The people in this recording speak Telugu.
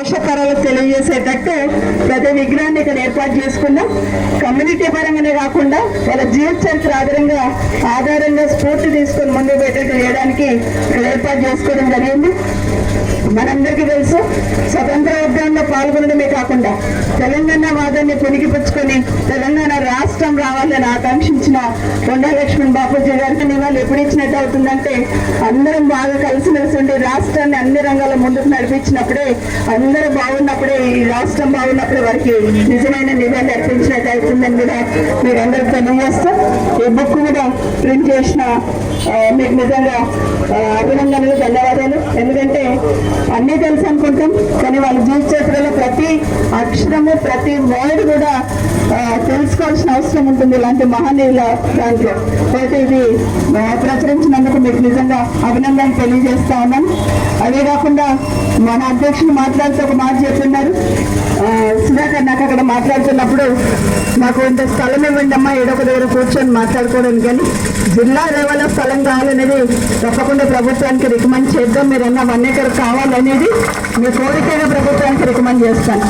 పోషకాలకు తెలియజేసేటట్టు ప్రతి విగ్రహాన్ని ఇక్కడ ఏర్పాటు చేసుకున్నాం. కమ్యూనిటీ పరంగానే కాకుండా వాళ్ళ జీవిత చరిత్ర ఆధారంగా ఆధారంగా స్ఫూర్తి తీసుకొని ముందుకు పెట్టేట్టు చేయడానికి ఇక్కడ ఏర్పాటు చేసుకోవడం జరిగింది. మనందరికీ తెలుసు స్వతంత్ర ఉద్యమంలో పాల్గొనడమే కాకుండా తెలంగాణ వాదాన్ని పుణికిపుచ్చుకొని తెలంగాణ రాష్ట్రం రావాలని ఆకాంక్షించిన కొండా లక్ష్మణ్ బాపూజీ గారికి వాళ్ళు ఎప్పుడు ఇచ్చినట్టు అవుతుందంటే అందరం బాగా కలిసిమెలిసి ఉండి రాష్ట్రాన్ని అన్ని రంగాల ముందుకు నడిపించినప్పుడే అందరూ బాగున్నప్పుడే ఈ రాష్ట్రం బాగున్నప్పుడే వారికి నిజమైన నివాళి అర్పించినట్టు అవుతుందని కూడా మీరందరూ అందరికి తెలియజేస్తూ ఈ బుక్ కూడా ప్రింట్ చేసిన మీకు నిజంగా అభినందనలు ధన్యవాదాలు. ఎందుకంటే అన్నీ తెలుసు అనుకుంటాం. కానీ వాళ్ళ జీవిత చరిత్రలో ప్రతి అక్షరము ప్రతి వర్డ్ కూడా తెలుసుకోవాల్సిన అవసరం ఉంటుంది ఇలాంటి మహనీయుల దాంట్లో. అయితే ఇది ప్రచురించినందుకు మీకు నిజంగా అభినందన తెలియజేస్తా ఉన్నాం అదే కాకుండా మన అధ్యక్షులు మాట్లాడుతూ ఒక మాట చెప్తున్నారు. సుధాకర్ నాకు అక్కడ మాట్లాడుతున్నప్పుడు నాకు ఇంత స్థలం ఇవ్వండి అమ్మా ఏడొక దగ్గర కూర్చొని మాట్లాడుకోవడానికి కానీ జిల్లా లెవెల్లో స్థలం కావాలనేది తప్పకుండా ప్రభుత్వానికి రికమెండ్ చేద్దాం. మీరు అన్న వన్ ఎకర్ కావాలనేది మీ కోరికగా ప్రభుత్వానికి రికమెండ్ చేస్తాను.